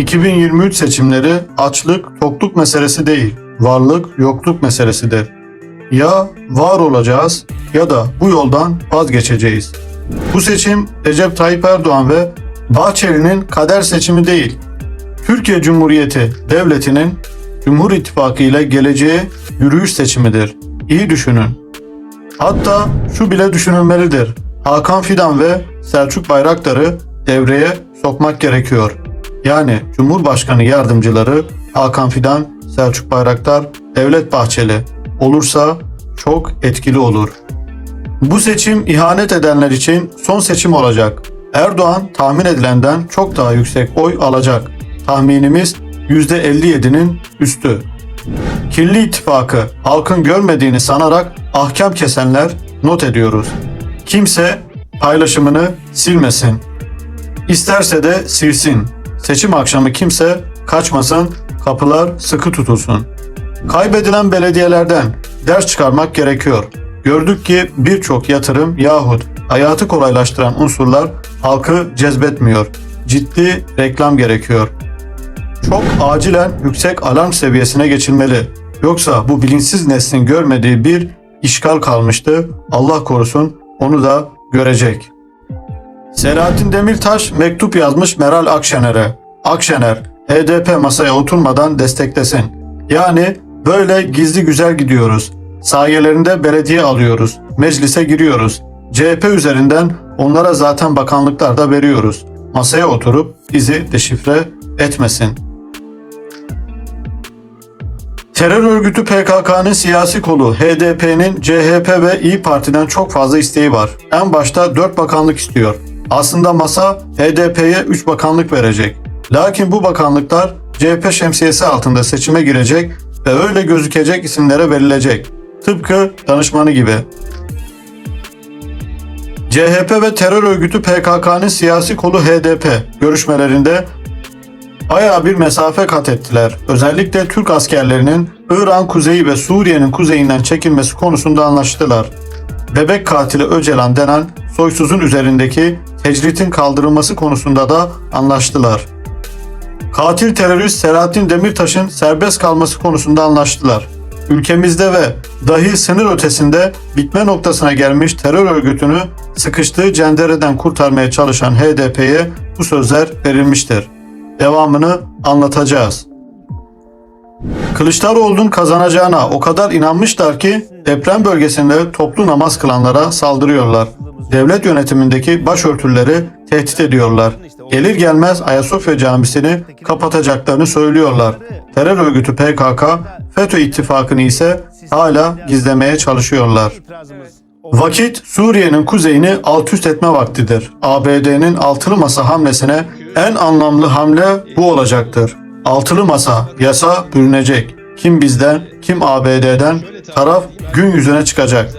2023 seçimleri açlık, tokluk meselesi değil, varlık, yokluk meselesidir. Ya var olacağız ya da bu yoldan vazgeçeceğiz. Bu seçim Recep Tayyip Erdoğan ve Bahçeli'nin kader seçimi değil. Türkiye Cumhuriyeti Devleti'nin Cumhur İttifakı ile geleceğe yürüyüş seçimidir. İyi düşünün. Hatta şu bile düşünülmelidir. Hakan Fidan ve Selçuk Bayraktar'ı devreye sokmak gerekiyor. Yani Cumhurbaşkanı yardımcıları Hakan Fidan, Selçuk Bayraktar, Devlet Bahçeli olursa çok etkili olur. Bu seçim ihanet edenler için son seçim olacak. Erdoğan tahmin edilenden çok daha yüksek oy alacak. Tahminimiz %57'nin üstü. Kirli ittifakı halkın görmediğini sanarak ahkam kesenler not ediyoruz. Kimse paylaşımını silmesin. İsterse de silsin. Seçim akşamı kimse kaçmasın, kapılar sıkı tutulsun. Kaybedilen belediyelerden ders çıkarmak gerekiyor. Gördük ki birçok yatırım yahut hayatı kolaylaştıran unsurlar halkı cezbetmiyor. Ciddi reklam gerekiyor. Çok acilen yüksek alarm seviyesine geçilmeli. Yoksa bu bilinçsiz neslin görmediği bir işgal kalmıştı. Allah korusun onu da görecek. Selahattin Demirtaş mektup yazmış Meral Akşener'e. Akşener, HDP masaya oturmadan desteklesin. Yani böyle gizli güzel gidiyoruz. Sayelerinde belediye alıyoruz. Meclise giriyoruz. CHP üzerinden onlara zaten bakanlıklar da veriyoruz. Masaya oturup bizi deşifre etmesin. Terör örgütü PKK'nın siyasi kolu HDP'nin CHP ve İyi Parti'den çok fazla isteği var. En başta 4 bakanlık istiyor. Aslında masa HDP'ye 3 bakanlık verecek. Lakin bu bakanlıklar CHP şemsiyesi altında seçime girecek ve öyle gözükecek isimlere verilecek. Tıpkı danışmanı gibi. CHP ve terör örgütü PKK'nın siyasi kolu HDP görüşmelerinde bayağı bir mesafe kat ettiler. Özellikle Türk askerlerinin İran kuzeyi ve Suriye'nin kuzeyinden çekilmesi konusunda anlaştılar. Bebek katili Öcalan denen soysuzun üzerindeki tecritin kaldırılması konusunda da anlaştılar. Katil terörist Selahattin Demirtaş'ın serbest kalması konusunda anlaştılar. Ülkemizde ve dahi sınır ötesinde bitme noktasına gelmiş terör örgütünü sıkıştığı cendereden kurtarmaya çalışan HDP'ye bu sözler verilmiştir. Devamını anlatacağız. Kılıçdaroğlu'nun kazanacağına o kadar inanmışlar ki deprem bölgesinde toplu namaz kılanlara saldırıyorlar. Devlet yönetimindeki başörtüleri tehdit ediyorlar. Gelir gelmez Ayasofya Camisi'ni kapatacaklarını söylüyorlar. Terör örgütü PKK, FETÖ ittifakını ise hala gizlemeye çalışıyorlar. Vakit Suriye'nin kuzeyini alt üst etme vaktidir. ABD'nin altılı masa hamlesine en anlamlı hamle bu olacaktır. Altılı masa yasa bürünecek. Kim bizden, kim ABD'den taraf gün yüzüne çıkacak.